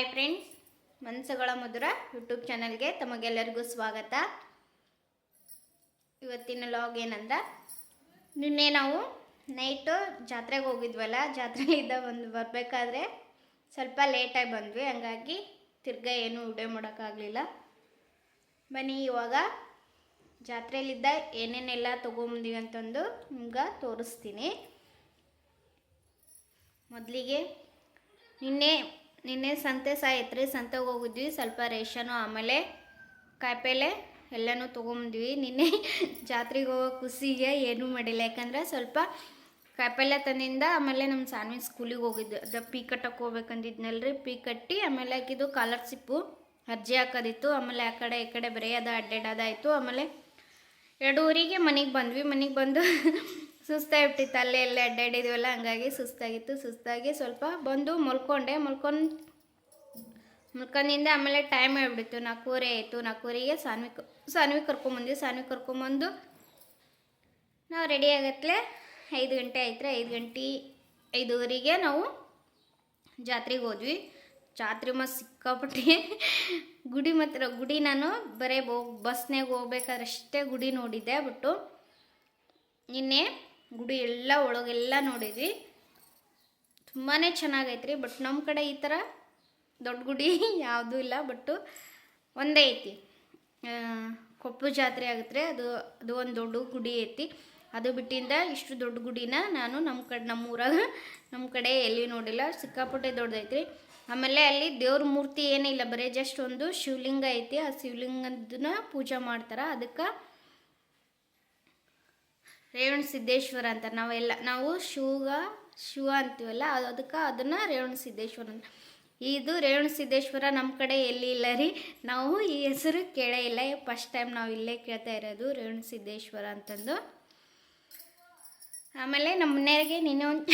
Hi friends ಮನಸ್ಸುಗಳ ಮಧುರ YouTube ಚಾನಲ್ಗೆ ತಮಗೆಲ್ಲರಿಗೂ ಸ್ವಾಗತ. ಇವತ್ತಿನ ಲಾಗ್ ಏನಂದ್ರೆ, ನಿನ್ನೆ ನಾವು ನೈಟು ಜಾತ್ರೆಗೆ ಹೋಗಿದ್ವಲ್ಲ ಜಾತ್ರೆಯಿಂದ ಬಂದು ಬರಬೇಕಾದ್ರೆ ಸ್ವಲ್ಪ ಲೇಟಾಗಿ ಬಂದ್ವಿ, ಹಂಗಾಗಿ ತಿರ್ಗಾ ಏನೂ ವಿಡಿಯೋ ಮಾಡೋಕ್ಕಾಗಲಿಲ್ಲ. ಬನ್ನಿ, ಇವಾಗ ಜಾತ್ರೆಯಲ್ಲಿದ್ದ ಏನೇನೆಲ್ಲ ತೊಗೊಂಬಂದಿವಿ ಅಂತಂದು ನಿಮ್ಗೆ ತೋರಿಸ್ತೀನಿ. ಮೊದಲಿಗೆ ನಿನ್ನೆ ನಿನ್ನೆ ಸಂತೆ ಸಾಯತ್ರಿ ಸಂತೆಗೆ ಹೋಗಿದ್ವಿ, ಸ್ವಲ್ಪ ರೇಷನು ಆಮೇಲೆ ಕಾಯಿಪಲ್ಲೆ ಎಲ್ಲನೂ ತೊಗೊಂಬಂದ್ವಿ. ನಿನ್ನೆ ಜಾತ್ರೆಗೆ ಹೋಗೋ ಖುಷಿಗೆ ಏನೂ ಮಾಡಿಲ್ಲ, ಯಾಕಂದರೆ ಸ್ವಲ್ಪ ಕಾಯಿಪಲ್ಲೆ ತಂದಿಂದ ಆಮೇಲೆ ನಮ್ಮ ಸಾನ್ವಿ ಸ್ಕೂಲಿಗೆ ಹೋಗಿದ್ದು. ಅದ ಪೀ ಕಟ್ಟಕ್ಕೆ ರೀ ಪೀ ಕಟ್ಟಿ ಆಮೇಲೆ ಹಾಕಿದ್ದು ಕಾಲರ್ಶಿಪ್ಪು ಅರ್ಜಿ ಹಾಕೋದಿತ್ತು. ಆಮೇಲೆ ಆ ಕಡೆ ಈ ಕಡೆ ಬರೀ ಅದ ಅಡ್ಡಾಡೋದಾಯಿತು ಆಮೇಲೆ ಎರಡೂವರೆಗೆ ಮನೆಗೆ ಬಂದ್ವಿ. ಮನೆಗೆ ಬಂದು ಸುಸ್ತಾಗಿಬಿಟ್ಟಿತ್ತು ಅಲ್ಲೇ ಎಲ್ಲೇ ಅಡ್ಡಾಡಿದ್ವಲ್ಲ, ಹಂಗಾಗಿ ಸುಸ್ತಾಗಿತ್ತು. ಸುಸ್ತಾಗಿ ಸ್ವಲ್ಪ ಬಂದು ಮಲ್ಕೊಂಡೆ. ಮಲ್ಕೊಂಡು ಮಲ್ಕೊಂಡಿಂದ ಆಮೇಲೆ ಟೈಮ್ ಹೇಳ್ಬಿಟ್ಟಿತ್ತು ನಾಲ್ಕೂವರೆ ಆಯಿತು. ನಾಲ್ಕೂವರೆಗೆ ಸಾನ್ವಿ ಸಾನ್ವಿ ಕರ್ಕೊಂಬಂದ್ವಿ ಸಾನ್ವಿ ಕರ್ಕೊಂಬಂದು ನಾವು ರೆಡಿ ಆಗತ್ಲೆ ಐದು ಗಂಟೆ ಆಯ್ತು ಐದು ಗಂಟೆ, ಐದುವರೆಗೆ ನಾವು ಜಾತ್ರೆಗೆ ಹೋದ್ವಿ. ಜಾತ್ರೆ ಮತ್ತು ಸಿಕ್ಕಾಪಟ್ಟಿ. ಗುಡಿ ಮಾತ್ರ, ಗುಡಿ ನಾನು ಬರೀ ಹೋಗಿ ಬಸ್ನಾಗ ಹೋಗ್ಬೇಕಾದ್ರೆ ಅಷ್ಟೇ ಗುಡಿ ನೋಡಿದ್ದೆ. ಬಿಟ್ಟು ನಿನ್ನೆ ಗುಡಿ ಎಲ್ಲ ಒಳಗೆಲ್ಲ ನೋಡಿದ್ವಿ. ತುಂಬಾ ಚೆನ್ನಾಗೈತ್ರಿ ಬಟ್ ನಮ್ಮ ಕಡೆ ಈ ಥರ ದೊಡ್ಡ ಗುಡಿ ಯಾವುದೂ ಇಲ್ಲ ಬಟ್ಟು ಒಂದೇ ಐತಿ. ಕೊಪ್ಪು ಜಾತ್ರೆ ಆಗುತ್ತೆ ಅದು ಅದು ಒಂದು ದೊಡ್ಡ ಗುಡಿ ಐತಿ. ಅದು ಬಿಟ್ಟಿಂದ ಇಷ್ಟು ದೊಡ್ಡ ಗುಡಿನ ನಾನು ನಮ್ಮ ಕಡೆ ನಮ್ಮ ಊರಾಗ ನಮ್ಮ ಕಡೆ ಎಲ್ಲಿ ನೋಡಿಲ್ಲ, ಸಿಕ್ಕಾಪಟ್ಟೆ ದೊಡ್ಡದೈತ್ರಿ ಆಮೇಲೆ ಅಲ್ಲಿ ದೇವ್ರ ಮೂರ್ತಿ ಏನಿಲ್ಲ, ಬರೀ ಜಸ್ಟ್ ಒಂದು ಶಿವಲಿಂಗ ಐತಿ, ಆ ಶಿವಲಿಂಗದನ್ನ ಪೂಜೆ ಮಾಡ್ತಾರೆ. ಅದಕ್ಕೆ ರೇವಣ ಸಿದ್ದೇಶ್ವರ ಅಂತ. ನಾವೆಲ್ಲ, ನಾವು ಶಿವಗ, ಶಿವ ಅಂತೀವಲ್ಲ, ಅದು ಅದಕ್ಕೆ ಅದನ್ನು ರೇವಣ ಸಿದ್ದೇಶ್ವರ ಅಂತ. ಇದು ರೇವಣ ಸಿದ್ದೇಶ್ವರ ನಮ್ಮ ಕಡೆ ಎಲ್ಲಿ ಇಲ್ಲ ರೀ. ನಾವು ಈ ಹೆಸರು ಕೇಳೇ ಇಲ್ಲ. ಫಸ್ಟ್ ಟೈಮ್ ನಾವು ಇಲ್ಲೇ ಕೇಳ್ತಾ ಇರೋದು ರೇವಣ ಸಿದ್ದೇಶ್ವರ ಅಂತಂದು. ಆಮೇಲೆ ನಮ್ಮ ಮನೆಯವ್ರಿಗೆ ನಿನ್ನೆ ಒಂದು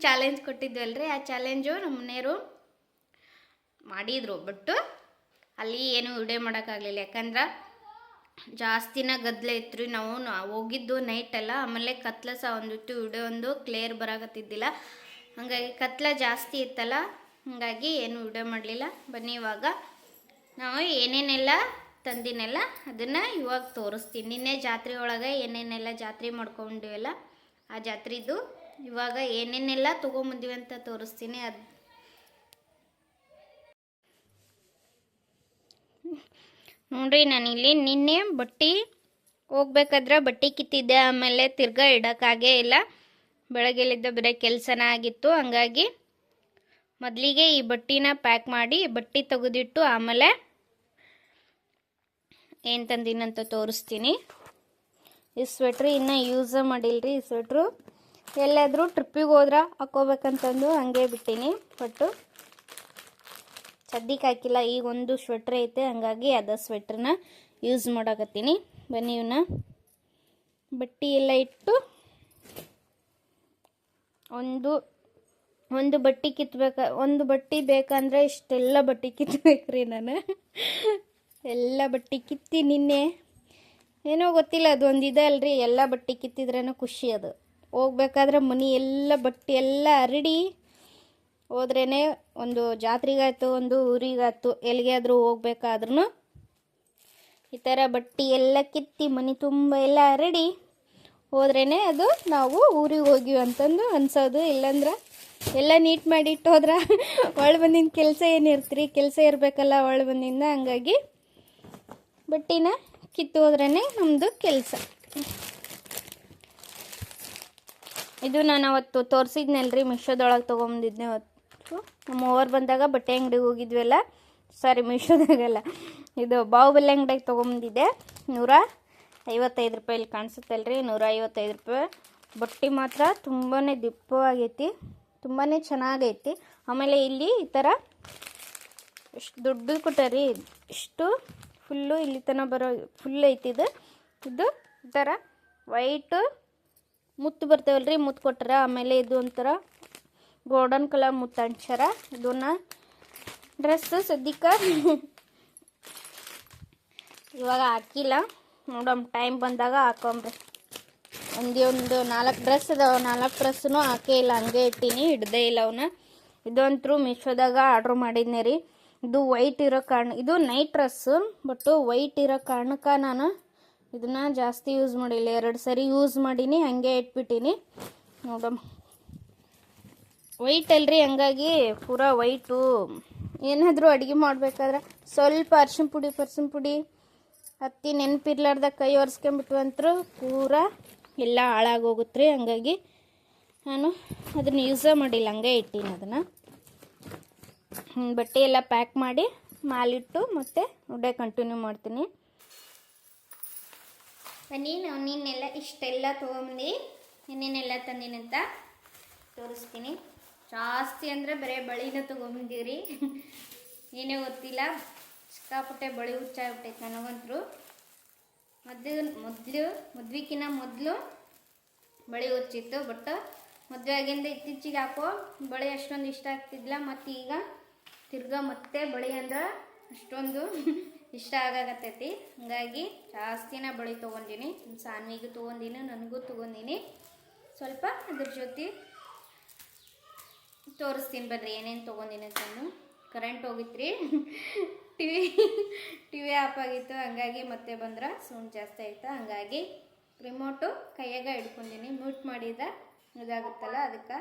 ಚಾಲೆಂಜ್ ಕೊಟ್ಟಿದ್ವಲ್ರಿ. ಆ ಚಾಲೆಂಜು ನಮ್ಮ ಮನೆಯವರು ಮಾಡಿದರು. ಬಟ್ಟು ಅಲ್ಲಿ ಏನು ವಿಡಿಯೋ ಮಾಡೋಕ್ಕಾಗಲಿಲ್ಲ ಯಾಕಂದ್ರೆ ಜಾಸ್ತಿನ ಗದ್ದಲ ಇತ್ತು ರೀ ನಾವು ಹೋಗಿದ್ದು ನೈಟ್ ಎಲ್ಲ ಆಮೇಲೆ ಕತ್ಲ ಸಹ ಒಂದಿತ್ತು ವಿಡಿಯೋ ಒಂದು ಕ್ಲಿಯರ್ ಬರಾಕತ್ತಿದ್ದಿಲ್ಲ. ಹಾಗಾಗಿ ಕತ್ಲ ಜಾಸ್ತಿ ಇತ್ತಲ್ಲ, ಹಾಗಾಗಿ ಏನು ವಿಡಿಯೋ ಮಾಡಲಿಲ್ಲ. ಬನ್ನಿ ಇವಾಗ. ನಾವು ಏನೇನೆಲ್ಲ ತಂದಿನೆಲ್ಲ ಅದನ್ನು ಇವಾಗ ತೋರಿಸ್ತೀನಿ. ನಿನ್ನೆ ಜಾತ್ರೆ ಒಳಗೆ ಏನೇನೆಲ್ಲ ಜಾತ್ರೆ ಮಾಡ್ಕೊಂಡಿವಲ್ಲ, ಆ ಜಾತ್ರೆದು ಇವಾಗ ಏನೇನೆಲ್ಲ ತೊಗೊಂಬಂದಿವಿ ಅಂತ ತೋರಿಸ್ತೀನಿ. ಅದು ನೋಡ್ರಿ ನಾನಿಲ್ಲಿ ನಿನ್ನೆ ಬಟ್ಟಿ ಹೋಗ್ಬೇಕಾದ್ರೆ ಬಟ್ಟೆ ಕಿತ್ತಿದ್ದೆ, ಆಮೇಲೆ ತಿರ್ಗಾ ಇಡೋಕ್ಕಾಗೇ ಇಲ್ಲ. ಬೆಳಗ್ಗೆಲಿದ್ದ ಬರೀ ಕೆಲಸನ ಆಗಿತ್ತು, ಹಂಗಾಗಿ ಮೊದಲಿಗೆ ಈ ಬಟ್ಟಿನ ಪ್ಯಾಕ್ ಮಾಡಿ ಬಟ್ಟೆ ತೆಗೆದಿಟ್ಟು ಆಮೇಲೆ ಏನು ತಂದಿನಂತ ತೋರಿಸ್ತೀನಿ. ಈ ಸ್ವೆಟ್ರ್ ಇನ್ನೂ ಯೂಸ ಮಾಡಿಲ್ರಿ ಈ ಸ್ವೆಟ್ರು ಎಲ್ಲಾದರೂ ಟ್ರಿಪ್ಪಿಗೆ ಹೋದ್ರೆ ಹಾಕೋಬೇಕಂತಂದು ಹಂಗೆ ಬಿಟ್ಟೀನಿ ಬಟ್ಟು ಸದ್ಯಕ್ಕೆ ಹಾಕಿಲ್ಲ, ಈಗ ಒಂದು ಸ್ವೆಟ್ರ್ ಐತೆ, ಹಂಗಾಗಿ ಅದ ಸ್ವೆಟ್ರನ್ನ ಯೂಸ್ ಮಾಡಕತ್ತೀನಿ. ಬನ್ನಿ ಇವನ್ನ ಬಟ್ಟೆ ಎಲ್ಲ ಇಟ್ಟು ಒಂದು ಒಂದು ಬಟ್ಟೆ ಕಿತ್ಬೇಕ, ಒಂದು ಬಟ್ಟೆ ಬೇಕಂದ್ರೆ ಇಷ್ಟೆಲ್ಲ ಬಟ್ಟೆ ಕಿತ್ಬೇಕ್ರಿ ನಾನು. ಎಲ್ಲ ಬಟ್ಟೆ ಕಿತ್ತಿ ನಿನ್ನೆ. ಏನೋ ಗೊತ್ತಿಲ್ಲ, ಅದು ಒಂದು ಇದೆ ಅಲ್ರಿ, ಎಲ್ಲ ಬಟ್ಟೆ ಕಿತ್ತಿದ್ರೇನೋ ಖುಷಿ ಅದು. ಹೋಗ್ಬೇಕಾದ್ರೆ ಮನೆ ಎಲ್ಲ ಬಟ್ಟೆ ಎಲ್ಲ ಹರಡಿ ಹೋದ್ರೇ ಒಂದು ಜಾತ್ರೆಗಾಯ್ತು, ಒಂದು ಊರಿಗಾಯ್ತು, ಎಲ್ಲಿಗಾದರೂ ಹೋಗ್ಬೇಕಾದ್ರೂ ಈ ಥರ ಬಟ್ಟೆ ಎಲ್ಲ ಕಿತ್ತಿ, ಮನೆ ತುಂಬ ಎಲ್ಲ ರೆಡಿ. ಹೋದ್ರೇ ಅದು ನಾವು ಊರಿಗೆ ಹೋಗಿವಿ ಅಂತಂದು ಅನ್ಸೋದು. ಇಲ್ಲಾಂದ್ರೆ ಎಲ್ಲ ನೀಟ್ ಮಾಡಿ ಇಟ್ಟು ಹೋದ್ರೆ ಒಳ ಬಂದಿನ ಕೆಲಸ ಏನಿರ್ತೀರಿ ಕೆಲಸ ಇರಬೇಕಲ್ಲ ಒಳ ಬಂದಿಂದ ಹಂಗಾಗಿ ಬಟ್ಟಿನ ಕಿತ್ತು ಹೋದ್ರೇ ನಮ್ಮದು ಕೆಲಸ. ಇದು ನಾನು ಅವತ್ತು ತೋರಿಸಿದ್ನಲ್ರಿ, ಮಿಶೋದೊಳಗೆ ತೊಗೊಂಬಂದಿದ್ದೆ ಅವತ್ತು. ನಮ್ಮ ಓವರ್ ಬಂದಾಗ ಬಟ್ಟೆ ಅಂಗಡಿಗೆ ಹೋಗಿದ್ವಲ್ಲ, ಸಾರಿ ಮೀಶೋದಾಗಲ್ಲ. ಇದು ಬಾಹುಬಲಿ ಅಂಗಡಿಗೆ ತೊಗೊಂಬಂದಿದ್ದೆ. ನೂರ ಐವತ್ತೈದು ರೂಪಾಯಲ್ಲಿ ಕಾಣಿಸುತ್ತಲ್ರಿ, ನೂರ ಐವತ್ತೈದು ರೂಪಾಯಿ. ಬಟ್ಟೆ ಮಾತ್ರ ತುಂಬಾ ದಿಪ್ಪವಾಗೈತಿ ತುಂಬಾ ಚೆನ್ನಾಗೈತಿ. ಆಮೇಲೆ ಇಲ್ಲಿ ಈ ಥರ ಎಷ್ಟು ದೊಡ್ಡದು ಕೊಟ್ಟಾರಿ, ಇಷ್ಟು ಫುಲ್ಲು ಇಲ್ಲಿ ತನಕ ಬರೋ ಫುಲ್ ಐತಿ ಇದು. ಇದು ಈ ಥರ ವೈಟು ಮುತ್ತು ಬರ್ತಾವಲ್ರಿ, ಮುತ್ತು ಕೊಟ್ಟಾರ ಆಮೇಲೆ ಇದು ಒಂಥರ ಗೋಲ್ಡನ್ ಕಲರ್ ಮುತ್ತು ಅಂಟ್ಸ್ಯಾರ ಇದನ್ನ ಡ್ರೆಸ್ ಸದ್ಯಕ್ಕೆ ಇವಾಗ ಹಾಕಿಲ್ಲ. ನೋಡಮ್ ಟೈಮ್ ಬಂದಾಗ ಹಾಕೊಂಬ್ರಿ ಒಂದೇ ಒಂದು ನಾಲ್ಕು ಡ್ರೆಸ್ ಅದಾವ, ನಾಲ್ಕು ಡ್ರೆಸ್ನು ಹಾಕೇ ಇಲ್ಲ. ಹಂಗೆ ಇಟ್ಟೀನಿ ಹಿಡ್ದೇ ಇಲ್ಲ ಅವನ್ನ ಇದಂತರೂ ಮೀಶೋದಾಗ ಆರ್ಡ್ರ್ ಮಾಡಿದ್ನಿ ರೀ. ಇದು ವೈಟ್ ಇರೋ ಕಾರಣ, ಇದು ನೈಟ್ ಡ್ರೆಸ್ ಬಟ್ಟು ವೈಟ್ ಇರೋ ಕಾರಣಕ್ಕೆ ನಾನು ಇದನ್ನ ಜಾಸ್ತಿ ಯೂಸ್ ಮಾಡಿಲ್ಲ. ಎರಡು ಸರಿ ಯೂಸ್ ಮಾಡೀನಿ, ಹಾಗೆ ಇಟ್ಬಿಟ್ಟೀನಿ. ನೋಡಮ್ಮ ವೈಟ್ ಅಲ್ರಿ, ಹಂಗಾಗಿ ಪೂರಾ ವೈಟು ಏನಾದರೂ ಅಡುಗೆ ಮಾಡಬೇಕಾದ್ರೆ ಸ್ವಲ್ಪ ಅರ್ಶಿನ ಪುಡಿ ಪರ್ಶಿನ ಪುಡಿ ಹತ್ತಿ ನೆನಪಿರ್ಲಾರ್ದ ಕೈ ಒರೆಸ್ಕೊಂಬಿಟ್ಟು ಅಂತರೂ ಪೂರ ಎಲ್ಲ ಹಾಳಾಗೋಗುತ್ತೆ ರೀ ಹಂಗಾಗಿ ನಾನು ಅದನ್ನು ಯೂಸೇ ಮಾಡಿಲ್ಲ, ಹಂಗೆ ಇಟ್ಟೀನಿ ಅದನ್ನು. ಬಟ್ಟೆ ಎಲ್ಲ ಪ್ಯಾಕ್ ಮಾಡಿ ಮಾಲಿಟ್ಟು ಮತ್ತೆ ಉಡೆ ಕಂಟಿನ್ಯೂ ಮಾಡ್ತೀನಿ. ಬನ್ನಿ, ನಾವು ನಿನ್ನೆಲ್ಲ ಇಷ್ಟೆಲ್ಲ ತೊಗೊಂಬಂದು ಇನ್ನೇನೆಲ್ಲ ತಂದಿನಂತ ತೋರಿಸ್ತೀನಿ. ಜಾಸ್ತಿ ಅಂದರೆ ಬರೀ ಬಳಿನ ತೊಗೊಂಬಂದಿವ್ರಿ. ಏನೇ ಗೊತ್ತಿಲ್ಲ. ಸಿಕ್ಕಾಪಟ್ಟೆ ಬಳಿ ಹುಚ್ಚಾಗ್ಬಿಟ್ಟೈತೆ ನನಗಂತರೂ. ಮೊದಲು ಮೊದಲು ಮದ್ವಿಕಿನ ಮೊದಲು ಬಳಿ ಹುಚ್ಚಿತ್ತು, ಬಟ್ ಮದುವೆ ಆಗಿಂದ ಇತ್ತೀಚಿಗೆ ಹಾಕೋ ಬಳಿ ಅಷ್ಟೊಂದು ಇಷ್ಟ ಆಗ್ತಿದ್ಲ, ಮತ್ತು ಈಗ ತಿರ್ಗಾ ಮತ್ತೆ ಬಳಿ ಅಂದ್ರೆ ಅಷ್ಟೊಂದು ಇಷ್ಟ ಆಗಾಕತ್ತೈತಿ. ಹಂಗಾಗಿ ಜಾಸ್ತಿನ ಬಳಿ ತೊಗೊಂಡಿನಿ. ಸಾನ್ವಿಗೂ ತೊಗೊಂಡಿನಿ, ನನಗೂ ತೊಗೊಂಡಿನಿ. ಸ್ವಲ್ಪ ಅದ್ರ ಜೊತೆ ತೋರಿಸ್ತೀನಿ ಬರ್ರಿ ಏನೇನು ತೊಗೊಂಡಿನಿ ನಾನು current ಹೋಗಿತ್ರಿ. T V T V off ಆಗಿತ್ತು, ಹಂಗಾಗಿ ಮತ್ತೆ ಬಂದ್ರೆ ಸೌಂಡ್ ಜಾಸ್ತಿ ಆಯಿತು? ಹಂಗಾಗಿ ರಿಮೋಟು ಕೈಯಾಗ ಹಿಡ್ಕೊಂಡಿನಿ ಮ್ಯೂಟ್ ಮಾಡಿದ ಇದಾಗುತ್ತಲ್ಲ ಅದಕ್ಕೆ.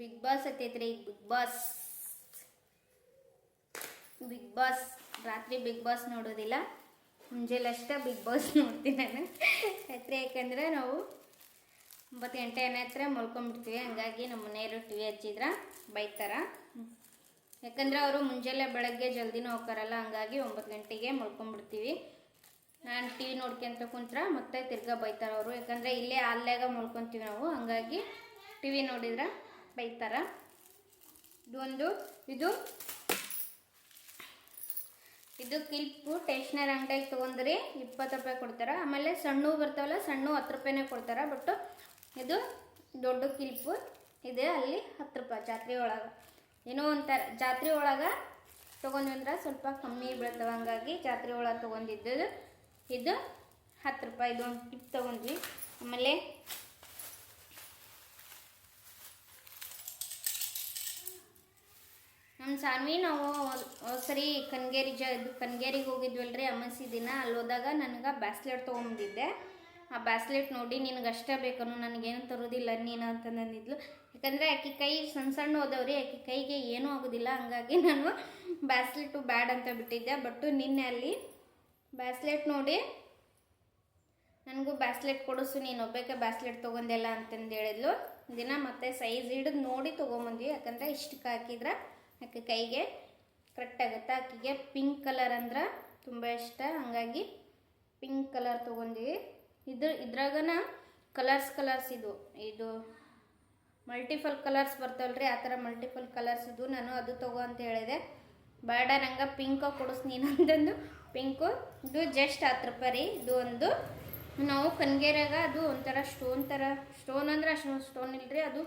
ಬಿಗ್ ಬಾಸ್ ಹತ್ತೈತ್ರಿ ಈಗ ಬಿಗ್ ಬಾಸ್ ಬಿಗ್ ಬಾಸ್ ರಾತ್ರಿ ಬಿಗ್ ಬಾಸ್ ನೋಡೋದಿಲ್ಲ. ಮುಂಜಾನೆ ಅಷ್ಟೇ ಬಿಗ್ ಬಾಸ್ ನೋಡ್ತೀನಿ ನಾನು. ಯಾಕೆ ಯಾಕಂದ್ರೆ ನಾವು ಒಂಬತ್ತು ಗಂಟೆ ಏನೇ ಹತ್ರ ಮಲ್ಕೊಂಡ್ಬಿಡ್ತೀವಿ. ಹಂಗಾಗಿ ನಮ್ಮ ಮನೆಯವರು ಟಿ ವಿ ಹಚ್ಚಿದ್ರೆ, ಬೈತಾರ. ಯಾಕಂದ್ರೆ ಅವರು ಮುಂಜಾನೆ ಬೆಳಗ್ಗೆ ಜಲ್ದಿನೂ ಹೋಗ್ತಾರಲ್ಲ, ಹಂಗಾಗಿ ಒಂಬತ್ತು ಗಂಟೆಗೆ ಮಲ್ಕೊಂಡ್ಬಿಡ್ತೀವಿ. ನಾನು ಟಿ ವಿ ನೋಡ್ಕೊಂತ ಕುಂತ್ರ ಮತ್ತೆ ತಿರ್ಗಾ ಬೈತಾರ ಅವರು. ಯಾಕಂದರೆ ಇಲ್ಲೇ ಅಲ್ಲಾಗ ಮಲ್ಕೊತೀವಿ ನಾವು. ಹಂಗಾಗಿ ಟಿ ವಿ ನೋಡಿದ್ರೆ ಬೈತಾರ. ಇದೊಂದು ಇದು ಇದು ಕಿಲ್ಪು ಟೇಷ್ನರಿ ಅಂಗಡಿಯಾಗ ತೊಗೊಂಡ್ರಿ, ಇಪ್ಪತ್ತು ರೂಪಾಯಿ ಕೊಡ್ತಾರೆ. ಆಮೇಲೆ ಸಣ್ಣ ಬರ್ತಾವಲ್ಲ, ಸಣ್ಣ ಹತ್ತು ರೂಪಾಯಿನೇ ಕೊಡ್ತಾರೆ. ಬಟ್ ಇದು ದೊಡ್ಡ ಕಿಲ್ಪು. ಇದೆ ಅಲ್ಲಿ ಹತ್ತು ರೂಪಾಯಿ ಜಾತ್ರೆ ಒಳಗೆ. ಏನೋ ಒಂಥರ, ಜಾತ್ರೆ ಒಳಗೆ ತೊಗೊಂಡ್ವಿ ಅಂದ್ರೆ ಸ್ವಲ್ಪ ಕಮ್ಮಿ ಬೀಳ್ತವೆ ಹಂಗಾಗಿ ಜಾತ್ರೆ ಒಳಗೆ ತೊಗೊಂಡಿದ್ದು. ಇದು ಹತ್ತು ರೂಪಾಯಿ ಇದೊಂದು ಟಿಪ್ ತೊಗೊಂಡ್ವಿ. ಆಮೇಲೆ ನಮ್ಮ ಸಾನ್ವಿ, ನಾವು ಸರಿ ಕನ್ಗೇರಿ ಜ ಕನ್ಗೇರಿಗೆ ರೀ ಅಮಾಸಿ ದಿನ. ಅಲ್ಲಿ ಹೋದಾಗ ನನಗೆ ಬ್ಯಾಸ್ಲೆಟ್ ತೊಗೊಂಡಿದ್ದೆ ಆ ಬ್ಯಾಸ್ಲೆಟ್ ನೋಡಿ ನಿನಗೆ ಅಷ್ಟೇ ಬೇಕನು ನನಗೇನು ತರೋದಿಲ್ಲ ನೀನು ಅಂತಂದಿದ್ಲು ಯಾಕಂದರೆ ಆಕೆ ಕೈ ಸಣ್ಣ ಸಣ್ಣ ಹೋದವ್ರಿ ಆಕೆ ಕೈಗೆ ಏನೂ ಆಗೋದಿಲ್ಲ. ಹಂಗಾಗಿ ನಾನು ಬ್ಯಾಸ್ಲೆಟು ಬ್ಯಾಡ್ ಅಂತ ಬಿಟ್ಟಿದ್ದೆ. ಬಟ್ಟು ನಿನ್ನೆ ಅಲ್ಲಿ ಬ್ಯಾಸ್ಲೆಟ್ ನೋಡಿ ನನಗೂ ಬ್ಯಾಸ್ಲೆಟ್ ಕೊಡಿಸು, ನೀನು ಒಬ್ಬಕ್ಕೆ ಬ್ಯಾಸ್ಲೆಟ್ ತೊಗೊಂಡೆಲ್ಲ ಅಂತಂದು ಹೇಳಿದ್ಲು ದಿನ ಮತ್ತೆ ಸೈಜ್ ಹಿಡಿದು ನೋಡಿ ತೊಗೊಂಬಂದ್ವಿ. ಯಾಕಂದರೆ ಇಷ್ಟಕ್ಕೆ ಹಾಕಿದ್ರೆ ಆಕೆ ಕೈಗೆ ಕರೆಕ್ಟ್ ಆಗುತ್ತೆ? ಆಕೆಗೆ ಪಿಂಕ್ ಕಲರ್ ಅಂದ್ರೆ ತುಂಬ ಇಷ್ಟ. ಹಂಗಾಗಿ ಪಿಂಕ್ ಕಲರ್ ತೊಗೊಂಡಿವಿ. ಇದ್ರ ಇದ್ರಾಗನ ಕಲರ್ಸ್ ಕಲರ್ಸ್ ಇದು. ಇದು ಮಲ್ಟಿಪಲ್ ಕಲರ್ಸ್ ಬರ್ತಾವಲ್ರಿ, ಆ ಥರ ಮಲ್ಟಿಪಲ್ ಕಲರ್ಸ್ ಇದು. ನಾನು ಅದು ತಗೋ ಅಂತ ಹೇಳಿದೆ. ಬೇಡ, ನಂಗೆ ಪಿಂಕ ಕೊಡಿಸ್ ನೀನು ಅಂತಂದು ಪಿಂಕು ಇದು ಜಸ್ಟ್ ಹತ್ತು ರೂಪಾಯಿ ರೀ. ಇದು ಒಂದು ನಾವು ಕನ್ಗೇರಾಗ ಅದು ಒಂಥರ ಸ್ಟೋನ್ ಥರ ಸ್ಟೋನ್ ಅಂದ್ರೆ ಅಷ್ಟೊಂದು ಸ್ಟೋನ್ ಇಲ್ಲರಿ ಅದು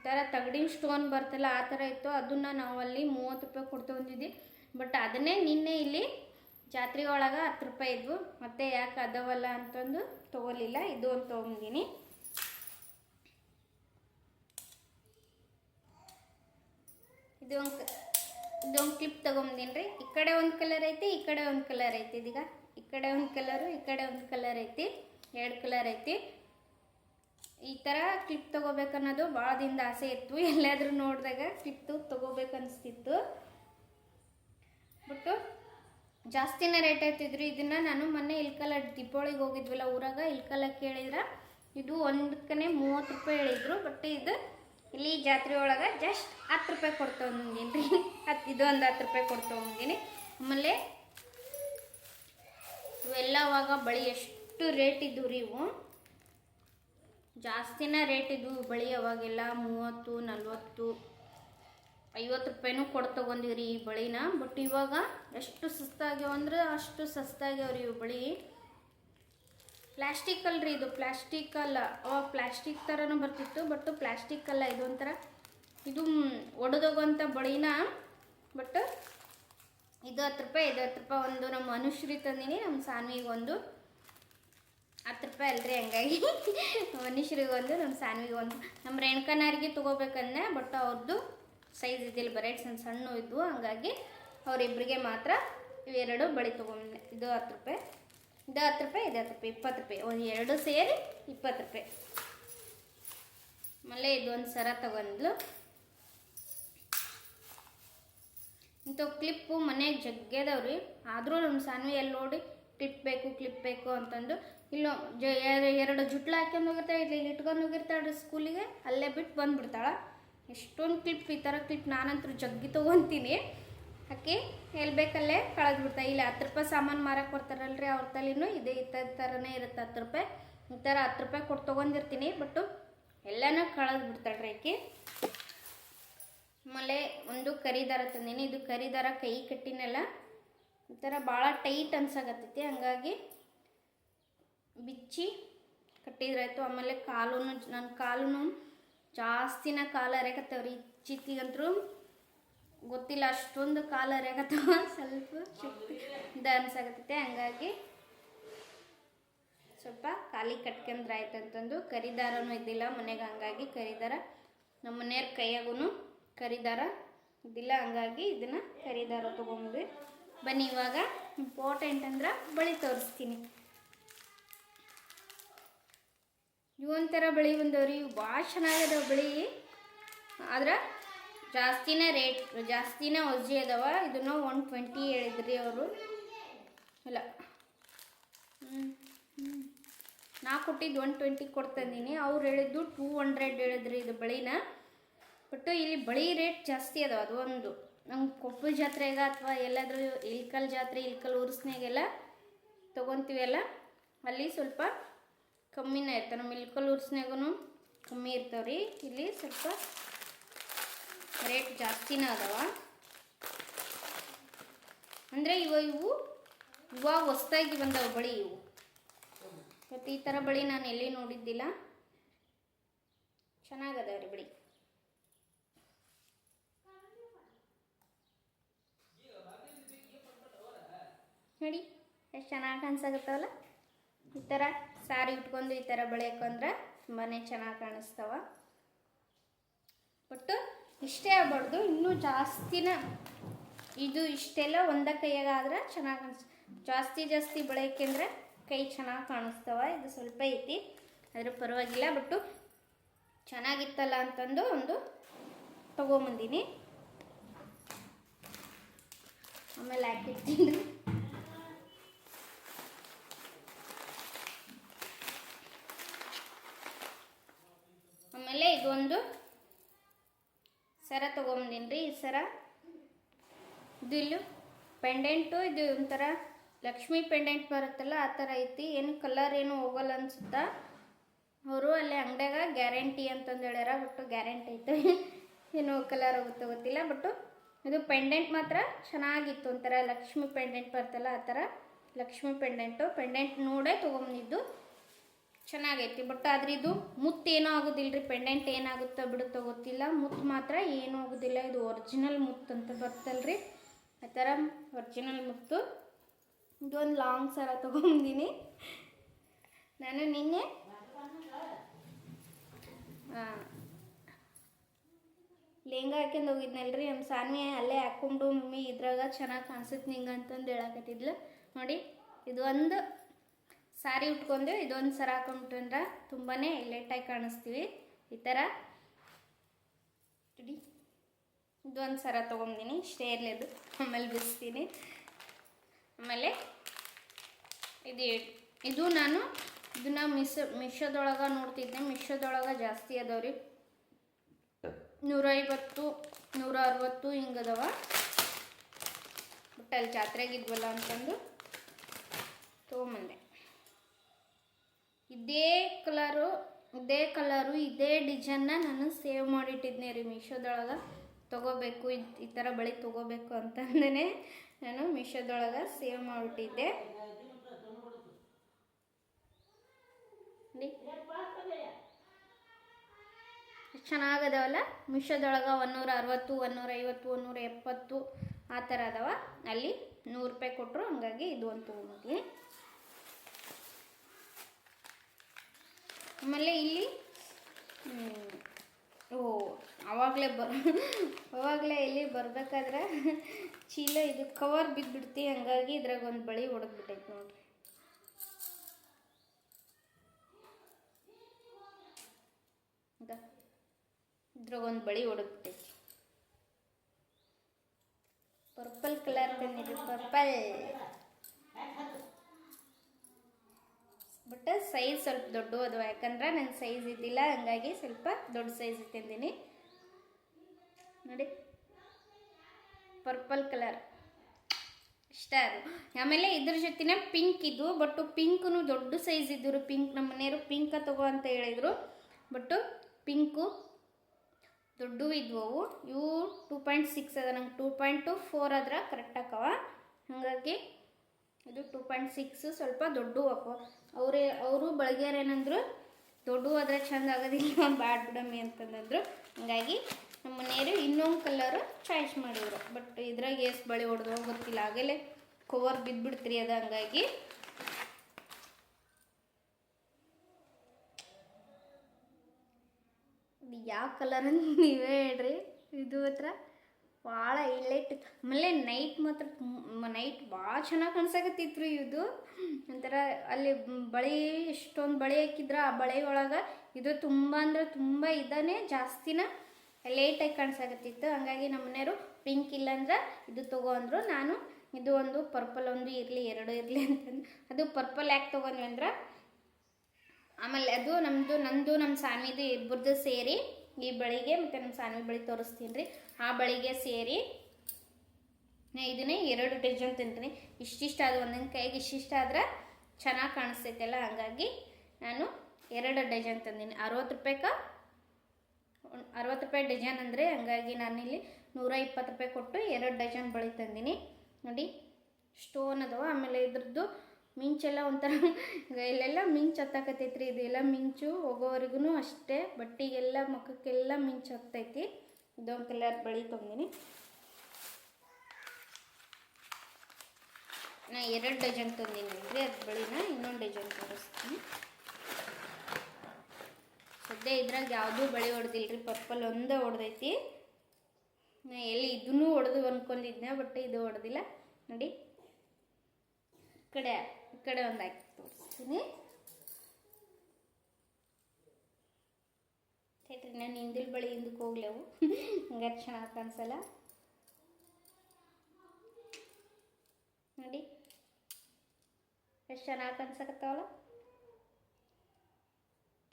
ಒಂಥರ ತಗಡಿನ ಸ್ಟೋನ್ ಬರ್ತಲ್ಲ, ಆ ಥರ ಇತ್ತು. ಅದನ್ನು ನಾವಲ್ಲಿ ಮೂವತ್ತು ರೂಪಾಯಿ ಕೊಡ್ತಾ ಬಂದಿದ್ವಿ. ಬಟ್ ಅದನ್ನೇ ನಿನ್ನೆ ಇಲ್ಲಿ ಜಾತ್ರೆ ಒಳಗೆ ಹತ್ತು ರೂಪಾಯಿ ಇದ್ವು. ಮತ್ತೆ ಯಾಕೆ ಅದವಲ್ಲ ಅಂತಂದು ತೊಗೊಲಿಲ್ಲ. ಇದು ಒಂದು ತೊಗೊಂಡಿನಿ ಇದು ಒಂದು ಇದೊಂದು ಕ್ಲಿಪ್ ತೊಗೊಂಬಂದೀನಿ ರೀ ಈ ಕಡೆ ಒಂದು ಕಲರ್ ಐತಿ, ಈ ಕಡೆ ಒಂದು ಕಲರ್ ಐತಿ ಇದೀಗ. ಈ ಕಡೆ ಒಂದು ಕಲರು ಈ ಕಡೆ ಒಂದು ಕಲರ್ ಐತಿ. ಎರಡು ಕಲರ್ ಐತಿ. ಈ ಥರ ಕ್ಲಿಪ್ ತೊಗೋಬೇಕನ್ನೋದು ಭಾಳ ದಿನದ ಆಸೆ ಇತ್ತು. ಎಲ್ಲಾದರೂ ನೋಡಿದಾಗ ಕ್ಲಿಪ್ ತೊಗೋಬೇಕು ಅನಿಸ್ತಿತ್ತು ಬಟ್ಟು ಜಾಸ್ತಿನೇ ರೇಟ್ ಆಯ್ತಿದ್ರು ಇದನ್ನು ನಾನು ಮೊನ್ನೆ ಇಲ್ಕಲ ದೀಪಾವಳಿಗೆ ಹೋಗಿದ್ವಲ್ಲ ಊರಾಗ ಇಲ್ಕಲ ಕೇಳಿದ್ರೆ. ಇದು ಒಂದಕ್ಕನೆ ಮೂವತ್ತು ರೂಪಾಯಿ ಹೇಳಿದ್ರು. ಬಟ್ ಇದು ಇಲ್ಲಿ ಜಾತ್ರೆ ಒಳಗೆ ಜಸ್ಟ್ ಹತ್ತು ರೂಪಾಯಿ ಕೊಡ್ತಾ ಬಂದೀನಿ ರೀ ಹತ್ತು ಇದು ಒಂದು ಹತ್ತು ರೂಪಾಯಿ ಕೊಡ್ತಾ ಬಂದೀನಿ ಆಮೇಲೆ ಇವೆಲ್ಲ ಅವಾಗ ಬಳಿ ಎಷ್ಟು ರೇಟ್ ಇದ್ದವು ರೀ ಇವು? ಜಾಸ್ತಿನ ರೇಟ್ ಇದು ಬಳಿ ಅವಾಗೆಲ್ಲ ಮೂವತ್ತು, ನಲ್ವತ್ತು, ಐವತ್ತು ರೂಪಾಯಿನೂ ಕೊಟ್ಟು ತೊಗೊಂಡಿವ್ರಿ ಈ ಬಳಿನ. ಬಟ್ ಇವಾಗ ಎಷ್ಟು ಸಸ್ತಾಗ್ಯಾವ ಅಂದ್ರೆ ಅಷ್ಟು ಸಸ್ತಾಗ್ಯಾವ್ರಿ ಇವು ಬಳಿ. ಪ್ಲಾಸ್ಟಿಕ್ ಅಲ್ರಿ ಇದು ಪ್ಲಾಸ್ಟಿಕ್ ಅಲ್ಲ ಅವಾಗ ಪ್ಲಾಸ್ಟಿಕ್ ಥರನೂ ಬರ್ತಿತ್ತು ಬಟ್ ಪ್ಲಾಸ್ಟಿಕ್ ಅಲ್ಲ ಇದು ಒಂಥರ ಇದು ಒಡೆದೋಗುವಂಥ ಬಳಿನ. ಬಟ್ ಇದು ಹತ್ತು ರೂಪಾಯಿ, ಇದು ಹತ್ತು ರೂಪಾಯಿ ಒಂದು ನಮ್ಮ ಅನುಶ್ರೀ ತಂದಿನಿ ನಮ್ಮ ಸಾನ್ವಿಗೆ ಒಂದು. ಹತ್ತು ರೂಪಾಯಿ ಅಲ್ರಿ ಹಂಗಾಗಿ. ಮನುಷ್ಯರಿಗೆ ಒಂದು, ನಮ್ಮ ಸಾನ್ವಿಗೆ ಒಂದು. ನಮ್ಮ ರೇಣುಕನವ್ರಿಗೆ ತೊಗೋಬೇಕಂದ್ರೆ ಬಟ್ ಅವ್ರದ್ದು ಸೈಜ್ ಇದ್ದಿಲ್ಲ ಬರೀ, ಸಣ್ಣ ಸಣ್ಣ ಇದ್ವು ಹಂಗಾಗಿ ಅವರಿಬ್ಬರಿಗೆ ಮಾತ್ರ ಇವೆರಡು ಬಳಿ ತೊಗೊಂಡೆ ಇದು ಹತ್ತು ರೂಪಾಯಿ. ಇದು ಹತ್ತು ರೂಪಾಯಿ, ಇದು ಹತ್ತು ರೂಪಾಯಿ. ಇಪ್ಪತ್ತು ರೂಪಾಯಿ. ಒಂದು ಎರಡು ಸೇರಿ ಇಪ್ಪತ್ತು ರೂಪಾಯಿ. ಆಮೇಲೆ ಇದೊಂದು ಸರ ತಗೊಂಡ್ಲು. ಇಂಥ ಕ್ಲಿಪ್ಪು ಮನೆಗೆ ಜಗ್ಗೇದವ್ರಿ ಆದರೂ ನಮ್ಮ ಸಾನ್ವಿ ಎಲ್ಲಿ ನೋಡಿ ಕ್ಲಿಪ್ ಬೇಕು ಕ್ಲಿಪ್ ಬೇಕು ಅಂತಂದು ಇಲ್ಲೋ, ಜ ಎರ- ಎರಡು ಜುಟ್ಲ ಹಾಕ್ಯಂಡು ಹೋಗಿರ್ತಾಳೆ, ಇಲ್ಲಿ ಇಟ್ಕೊಂಡು ಹೋಗಿರ್ತಾಳೆ ಸ್ಕೂಲಿಗೆ, ಅಲ್ಲೇ ಬಿಟ್ಟು ಬಂದ್ಬಿಡ್ತಾಳೆ. ಎಷ್ಟೊಂದು ಕ್ಲಿಪ್ ಈ ಥರ ಕ್ಲಿಪ್ ನಾನಂತೂ ಜಗ್ಗಿ ತೊಗೊತೀನಿ. ಹಾಕಿ ಎಲ್ಲಿ ಬೇಕಲ್ಲೇ ಕಳೆದು ಬಿಡ್ತಾ ಇಲ್ಲಿ, ಹತ್ತು ರೂಪಾಯಿ ಸಾಮಾನು ಮಾರಕ್ಕೆ ಬರ್ತಾರಲ್ರಿ ಅವ್ರ ತಲೆನೂ, ಇದೇ ಈ ಥರ ಥರನೇ ಇರುತ್ತೆ ಹತ್ತು ರೂಪಾಯಿ. ಈ ಥರ ಹತ್ತು ರೂಪಾಯಿ ಕೊಟ್ಟು ತೊಗೊಂಡಿರ್ತೀನಿ, ಬಟ್ಟು ಎಲ್ಲನೂ ಕಳೆದು ಬಿಡ್ತಾಳ್ರಿ ಆಕೆ. ಆಮೇಲೆ ಒಂದು ಕರಿ ದಾರ ತಂದೀನಿ. ಇದು ಕರಿ ದಾರ ಕೈ ಕಟ್ಟಿನೆಲ್ಲ, ಈ ಥರ ಭಾಳ ಟೈಟ್ ಅನ್ಸಾಗತ್ತೈತಿ ಹಂಗಾಗಿ ಬಿಚ್ಚಿ ಕಟ್ಟಿದ್ರಾಯ್ತು. ಆಮೇಲೆ ಕಾಲು ನನ್ನ ಕಾಲು ಜಾಸ್ತಿನ ಕಾಲು ಅರೆಕತ್ತವ್ರಿ. ಚಿತ್ತಿಗಂತರೂ ಗೊತ್ತಿಲ್ಲ ಅಷ್ಟೊಂದು ಕಾಲು ಅರೆಕತ್ತವ. ಸ್ವಲ್ಪ ಶಕ್ತಿ ಇದು ಅನ್ಸಾಕತ್ತೈತೆ. ಹಂಗಾಗಿ ಸ್ವಲ್ಪ ಖಾಲಿ ಕಟ್ಕೊಂಡ್ರೆ ಆಯ್ತು ಅಂತಂದು ಕರಿದಾರನೂ ಇದ್ದಿಲ್ಲ. ಮನೆಗೆ ಹಂಗಾಗಿ ಕರಿದಾರ. ನಮ್ಮ ಮನೆಯವ್ರ ಕೈಯಾಗೂ ಕರಿದಾರ. ಇದ್ದಿಲ್ಲ. ಹಂಗಾಗಿ ಇದನ್ನು ಕರಿದಾರ ತೊಗೊಂಡ್ವಿ. ಬನ್ನಿ, ಇವಾಗ ಇಂಪಾರ್ಟೆಂಟ್ ಅಂದ್ರೆ ಬಳಿ ತೋರಿಸ್ತೀನಿ. ಇವೊಂಥರ ಬಳಿ ಬಂದವ್ರಿ. ಇವು ಭಾಳ ಚೆನ್ನಾಗದಾವ ಬಳಿ. ಆದ್ರೆ ಜಾಸ್ತಿನೇ ರೇಟ್, ಜಾಸ್ತಿನೇ ಒಜ್ಜಿ ಅದಾವ. ಇದನ್ನು ಒನ್ ಟ್ವೆಂಟಿ ಹೇಳಿದ್ರಿ ಅವರು. ಇಲ್ಲ. ನಾ ಕೊಟ್ಟಿದ್ದು ಒನ್ ಟ್ವೆಂಟಿ ಕೊಡ್ತಂದೀನಿ. ಅವ್ರು ಹೇಳಿದ್ದು ಟೂ ಹಂಡ್ರೆಡ್ ಹೇಳಿದ್ರಿ ಇದು ಬಳಿನ. ಬಟ್ ಇಲ್ಲಿ ಬಳಿ ರೇಟ್ ಜಾಸ್ತಿ ಅದಾವ. ಅದು ಒಂದು ನಮ್ಮ ಕೊಪ್ಪಳ ಜಾತ್ರೆಗೆ ಅಥವಾ ಎಲ್ಲಾದರೂ ಇಲ್ಕಲ್ ಜಾತ್ರೆ ಇಲ್ಕಲ್ ಉರ್ಸ್ನಾಗೆಲ್ಲ ತೊಗೊತೀವಲ್ಲ, ಅಲ್ಲಿ ಸ್ವಲ್ಪ ಕಮ್ಮಿನೇ ಇರ್ತವೆ ನಮ್ಮ ಇಲ್ಕಲ್ ಉರ್ಸ್ನಾಗೂ ಕಮ್ಮಿ ರೀ. ಇಲ್ಲಿ ಸ್ವಲ್ಪ ರೇಟ್ ಜಾಸ್ತಿನೇ ಅದಾವ. ಅಂದರೆ ಇವ ಇವು ಇವಾಗ ಹೊಸ್ದಾಗಿ ಬಂದವು ಬಳಿ ಇವು. ಮತ್ತು ಈ ಥರ ಬಳಿ ನಾನು ಎಲ್ಲಿ ನೋಡಿದ್ದಿಲ್ಲ. ಚೆನ್ನಾಗದವ್ರಿ ಬಳಿ. ನೋಡಿ, ಎಷ್ಟು ಚೆನ್ನಾಗಿ ಕಾಣಿಸಾಗತ್ತವಲ್ಲ ಈ ಥರ ಸಾರಿ ಉಟ್ಕೊಂಡು ಈ ಥರ ಬಳೆ ಹಾಕೊಂಡ್ರೆ ತುಂಬಾ ಚೆನ್ನಾಗಿ ಕಾಣಿಸ್ತವ. ಒಟ್ಟು ಇಷ್ಟೇ ಆಗ್ಬಾರ್ದು, ಇನ್ನೂ ಜಾಸ್ತಿನ ಇದು ಇಷ್ಟೆಲ್ಲ ಒಂದ ಕೈಯಾಗಾದ್ರೆ ಚೆನ್ನಾಗಿ ಕಾಣಿಸ್ ಜಾಸ್ತಿ ಜಾಸ್ತಿ ಬಳಕೆಂದ್ರೆ ಕೈ ಚೆನ್ನಾಗಿ ಕಾಣಿಸ್ತಾವ. ಇದು ಸ್ವಲ್ಪ ಐತಿ ಅದ್ರ ಪರವಾಗಿಲ್ಲ, ಬಟ್ಟು ಚೆನ್ನಾಗಿತ್ತಲ್ಲ ಅಂತಂದು ಒಂದು ತಗೊಂಬಂದೀನಿ. ಆಮೇಲೆ ಹಾಕಿರ್ತೀನಿ. ಇದೊಂದು ಸರ ತೊಗೊಂಬಂದೀನಿ ರೀ ಈ ಸರ? ಇದು ಇಲ್ಲು ಪೆಂಡೆಂಟು ಇದು ಒಂಥರ ಲಕ್ಷ್ಮಿ ಪೆಂಡೆಂಟ್ ಬರುತ್ತಲ್ಲ, ಆ ಥರ ಐತಿ. ಏನು ಕಲರ್ ಏನು ಹೋಗಲ್ಲ ಅನ್ಸುತ್ತಾ? ಅವರು ಅಲ್ಲಿ ಅಂಗಡಿಯಾಗ ಗ್ಯಾರಂಟಿ ಅಂತಂದು ಹೇಳ್ಯಾರ ಬಟ್ಟು ಗ್ಯಾರಂಟಿ ಐತೆ. ಏನು ಕಲರ್ ಹೋಗುತ್ತೆ ಗೊತ್ತಿಲ್ಲ ಬಟ್ಟು ಇದು ಪೆಂಡೆಂಟ್ ಮಾತ್ರ ಚೆನ್ನಾಗಿತ್ತು. ಒಂಥರ ಲಕ್ಷ್ಮಿ ಪೆಂಡೆಂಟ್ ಬರುತ್ತಲ್ಲ ಆ ಥರ ಲಕ್ಷ್ಮಿ ಪೆಂಡೆಂಟು ಪೆಂಡೆಂಟ್ ನೋಡೇ ತೊಗೊಂಬಂದಿದ್ದು. ಚೆನ್ನಾಗೈತಿ. ಬಟ್ ಆದ್ರೆ ಇದು ಮುತ್ತು ಏನೂ ಆಗೋದಿಲ್ಲ ರೀ ಪೆಂಡೆಂಟ್ ಏನಾಗುತ್ತೋ ಬಿಡುತ್ತೋ ಗೊತ್ತಿಲ್ಲ. ಮುತ್ತು ಮಾತ್ರ ಏನೂ ಆಗೋದಿಲ್ಲ. ಇದು ಒರಿಜಿನಲ್ ಮುತ್ತು ಅಂತ ಬರ್ತಲ್ರಿ. ಆ ಥರ ಒರಿಜಿನಲ್ ಮುತ್ತು. ಇದೊಂದು ಲಾಂಗ್ ಸರ ತೊಗೊಂಡಿನಿ ನಾನು ನಿನ್ನೆ ಲೆಹಂಗಾ ಹಾಕ್ಯಂಡು ಹೋಗಿದ್ನಲ್ರಿ. ನಮ್ಮ ಸಾನ್ವಿ ಅಲ್ಲೇ ಹಾಕ್ಕೊಂಡು, ಮಮ್ಮಿ, ಇದ್ರಾಗ ಚೆನ್ನಾಗಿ ಕಾಣಿಸುತ್ತೆ ನಿಂಗೆ ಅಂತಂದು ಹೇಳಕತ್ತಿದ್ಲು. ನೋಡಿ, ಇದು ಒಂದು ಸಾರಿ ಉಟ್ಕೊಂಡು ಇದೊಂದು ಸರ ಹಾಕೊಂಡ್ರೆ ತುಂಬಾ ಲೇಟಾಗಿ ಕಾಣಿಸ್ತೀವಿ. ಈ ಥರ ಇದೊಂದು ಸರ ತೊಗೊಂಡಿನಿ ಇರಲಿ ಅದು. ಆಮೇಲೆ ಬಿಡಿಸ್ತೀನಿ ಆಮೇಲೆ ಇದು ಇದು ನಾನು ಇದನ್ನ ಮಿಸ್ ಮಿಶೋದೊಳಗೆ ನೋಡ್ತಿದ್ದೆ. ಮಿಶೋದೊಳಗೆ ಜಾಸ್ತಿ ಅದಾವ್ರಿ ನೂರೈವತ್ತು ನೂರ ಅರವತ್ತು ಹಿಂಗದವ ಬಟ್ ಅಲ್ಲಿ ಜಾತ್ರೆಗೆ ಇದ್ವಲ್ಲ ಅಂತಂದು ತೊಗೊಂಬಂದೆ. ಇದೇ ಕಲರು ಇದೇ ಕಲರು, ಇದೇ ಡಿಸೈನ್ನ ನಾನು ಸೇವ್ ಮಾಡಿಟ್ಟಿದ್ದೆ ರೀ ಮೀಶೋದೊಳಗೆ. ತೊಗೋಬೇಕು ಈ ಥರ ಬಳಿ ತೊಗೋಬೇಕು ಅಂತಂದೇ ನಾನು ಮೀಶೋದೊಳಗೆ ಸೇವ್ ಮಾಡಿಬಿಟ್ಟಿದ್ದೆ. ಚೆನ್ನಾಗದವಲ್ಲ? ಮಿಶೋದೊಳಗೆ ಒಂದೂರ ಅರವತ್ತು, ಒಂದೂರ ಐವತ್ತು, ಒಂದೂರ ಎಪ್ಪತ್ತು, ಆ ಥರ ಅದಾವ. ಅಲ್ಲಿ ನೂರು ರೂಪಾಯಿ ಕೊಟ್ಟರು ಹಂಗಾಗಿ ಇದು ಒಂದು ತೊಗೊಂಬಿಟ್ಟಿನಿ ಆಮೇಲೆ ಇಲ್ಲಿ ಓ ಆವಾಗಲೇ ಬರ್ ಆವಾಗಲೇ ಇಲ್ಲಿ ಬರ್ಬೇಕಾದ್ರೆ ಚೀಲ ಇದು ಕವರ್ ಬಿದ್ದುಬಿಡ್ತಿ ಹಂಗಾಗಿ ಇದ್ರಾಗ ಒಂದು ಬಳಿ ಹೊಡೆದ್ಬಿಟ್ಟೈತೆ ನೋಡಿ ಇದ, ಇದ್ರಾಗ ಒಂದು ಬಳಿ ಹೊಡೆದ್ಬಿಟ್ಟೈತಿ ಪರ್ಪಲ್ ಕಲರ್ ಬಂದಿದೆ ಪರ್ಪಲ್ ಬಟ್ ಸೈಜ್ ಸ್ವಲ್ಪ ದೊಡ್ಡ ಅದು, ಯಾಕಂದ್ರೆ ನನ್ನ ಸೈಜ್ ಇದ್ದಿಲ್ಲ, ಹಂಗಾಗಿ ಸ್ವಲ್ಪ ದೊಡ್ಡ ಸೈಜ್ ತಂದೀನಿ ನೋಡಿ, ಪರ್ಪಲ್ ಕಲರ್. ಇಷ್ಟ ಅದು. ಆಮೇಲೆ ಇದ್ರ ಜೊತೆನೆ ಪಿಂಕ್ ಇದು ಬಟ್ ಪಿಂಕ್ನು ದೊಡ್ಡ ಸೈಜ್ ಇದ್ದರು ಪಿಂಕ್ ನಮ್ಮ ಮನೆಯವರು ಪಿಂಕ ತಗೋ ಅಂತ ಹೇಳಿದರು. ಬಟ್ಟು ಪಿಂಕು ದೊಡ್ಡ ಇದ್ವು ಅವು. ಇವು ಟೂ ಪಾಯಿಂಟ್ ಸಿಕ್ಸ್ ಅದ, ನಂಗೆ ಟೂ ಪಾಯಿಂಟ್ ಟು ಫೋರ್ ಆದ್ರೆ ಕರೆಕ್ಟ್ ಹಾಕವ ಹಾಗಾಗಿ ಇದು ಟೂ ಪಾಯಿಂಟ್ ಸಿಕ್ಸ್ ಸ್ವಲ್ಪ ದೊಡ್ಡವು ಹಾಕೋ ಅವರೇ, ಅವರು ಬಳಗ್ಯಾರ ಏನಂದ್ರು ದೊಡ್ಡ ಆದರೆ ಚಂದ ಆಗೋದಿಲ್ಲ, ಬ್ಯಾಡ್ ಬಿಡಮ್ಮಿ ಅಂತಂದ್ರು ಹಂಗಾಗಿ ನಮ್ಮ ಮನೆಯವರು ಇನ್ನೊಂದು ಕಲರ್ ಚಾಯ್ಸ್ ಮಾಡಿದ್ರು. ಬಟ್ ಇದ್ರಾಗ ಎಷ್ಟು ಬಳೆ ಹೊಡೆದೋ ಗೊತ್ತಿಲ್ಲ. ಆಗಲೇ ಕವರ್ ಬಿದ್ದುಬಿಡ್ತೀರಿ ಅದು ಹಂಗಾಗಿ. ಯಾವ ಕಲರ್ ನೀವೇ ಹೇಳ್ರಿ. ಇದು ಹತ್ರ. ಭಾಳ ಹೈಲೈಟ್ ಆಮೇಲೆ ನೈಟ್ ಮಾತ್ರ ನೈಟ್ ಭಾಳ ಚೆನ್ನಾಗಿ ಕಾಣಿಸಕತ್ತಿತ್ತು ಇದು. ಒಂಥರ ಅಲ್ಲಿ ಬಳೆ, ಎಷ್ಟೊಂದು ಬಳೆ ಹಾಕಿದ್ರ ಆ ಬಳೆ ಒಳಗೆ ಇದು ತುಂಬ ಅಂದ್ರೆ ತುಂಬ ಇದಾನೆ, ಜಾಸ್ತಿನ ಲೇಟಾಗಿ ಕಾಣಿಸಕತ್ತಿತ್ತು. ಹಂಗಾಗಿ ನಮ್ಮ ಮನೆಯವರು ಪಿಂಕ್ ಇಲ್ಲಂದ್ರೆ ಇದು ತಗೋ ಅಂದರು. ನಾನು ಇದು ಒಂದು ಪರ್ಪಲ್ ಒಂದು ಇರಲಿ, ಎರಡು ಇರಲಿ ಅಂತಂದು. ಅದು ಪರ್ಪಲ್ ಯಾಕೆ ತೊಗೊಂಡ್ವಿ ಅಂದ್ರೆ ಆಮೇಲೆ ಅದು ನಮ್ಮದು ನಂದು ನಮ್ಮ ಸಾನ್ವಿದು ಇಬ್ಬರದು ಸೇರಿ ಈ ಬಳಿಗೆ ಮತ್ತು ನಮ್ಮ ಸಾನ್ವಿ ಬಳಿ ತೋರಿಸ್ತೀನಿ ರೀ ಆ ಬಳಿಗೆ ಸೇರಿ ಇದನ್ನೇ ಎರಡು ಡಜನ್ ತಿಂತೀನಿ. ಇಷ್ಟಿಷ್ಟ ಅದು ಒಂದೊಂದು ಕೈಗೆ ಇಷ್ಟಿಷ್ಟ ಆದ್ರೆ ಚೆನ್ನಾಗಿ ಕಾಣಿಸ್ತೈತಲ್ಲ, ಹಂಗಾಗಿ ನಾನು ಎರಡು ಡಜನ್ ತಂದೀನಿ. ಅರವತ್ತು ರೂಪಾಯಿಕ ಅರವತ್ತು ರೂಪಾಯಿ ಡಜನ್ ಅಂದರೆ ಹಂಗಾಗಿ ನಾನಿಲ್ಲಿ ನೂರ ಇಪ್ಪತ್ತು ರೂಪಾಯಿ ಕೊಟ್ಟು ಎರಡು ಡಜನ್ ಬಳಿ ತಂದೀನಿ. ನೋಡಿ, ಸ್ಟೋನ್ ಅದಾವ, ಆಮೇಲೆ ಇದ್ರದ್ದು ಮಿಂಚೆಲ್ಲ ಒಂಥರ ಇಲ್ಲೆಲ್ಲ ಮಿಂಚು ಹತ್ತಾಕತೈತ್ರಿ ಇದೆಲ್ಲ ಮಿಂಚು ಹೋಗೋವರೆಗೂ ಅಷ್ಟೇ, ಬಟ್ಟೆಗೆಲ್ಲ, ಮುಖಕ್ಕೆಲ್ಲ ಮಿಂಚು ಹತ್ತೈತಿ. ಇದೊಂದು ಕಲರ್ ಬಳಿ ತೊಗೊಂಡಿನಿ ನಾ ಎರಡು ಡಜನ್ ತಂದೀನಿ ಅಂದರೆ ಅದು ಬಳಿನ ಇನ್ನೊಂದು ಡಜನ್ ತೋರಿಸ್ತೀನಿ. ಸದ್ಯ ಇದ್ರಾಗ ಯಾವುದೂ ಬಳಿ ಹೊಡೆದಿಲ್ರಿ, ಪರ್ಪಲ್ ಒಂದೇ ಹೊಡೆದೈತಿ. ನಾ ಎಲ್ಲಿ ಇದನ್ನೂ ಹೊಡೆದು ಅನ್ಕೊಂಡಿದ್ದೆ ಬಟ್ ಇದು ಹೊಡೆದಿಲ್ಲ. ನೋಡಿ, ಈ ಕಡೆ ಈ ಕಡೆ ಒಂದು ಹಾಕಿ ತೋರಿಸ್ತೀನಿ. ಹೇಳ್ರಿ, ನಾನು ಹಿಂದಿಲ್ ಬಳಿ ಹಿಂದಕ್ಕೆ ಹೋಗ್ಲೇವು ಹಂಗಾರೆ ಚೆನ್ನಾಗಿ ಕಾಣಿಸಲ್ಲ. ನೋಡಿ. ಎಷ್ಟು ಚೆನ್ನಾಗಿ ಕಾಣಿಸಕತ್ತಾವಲ್ಲ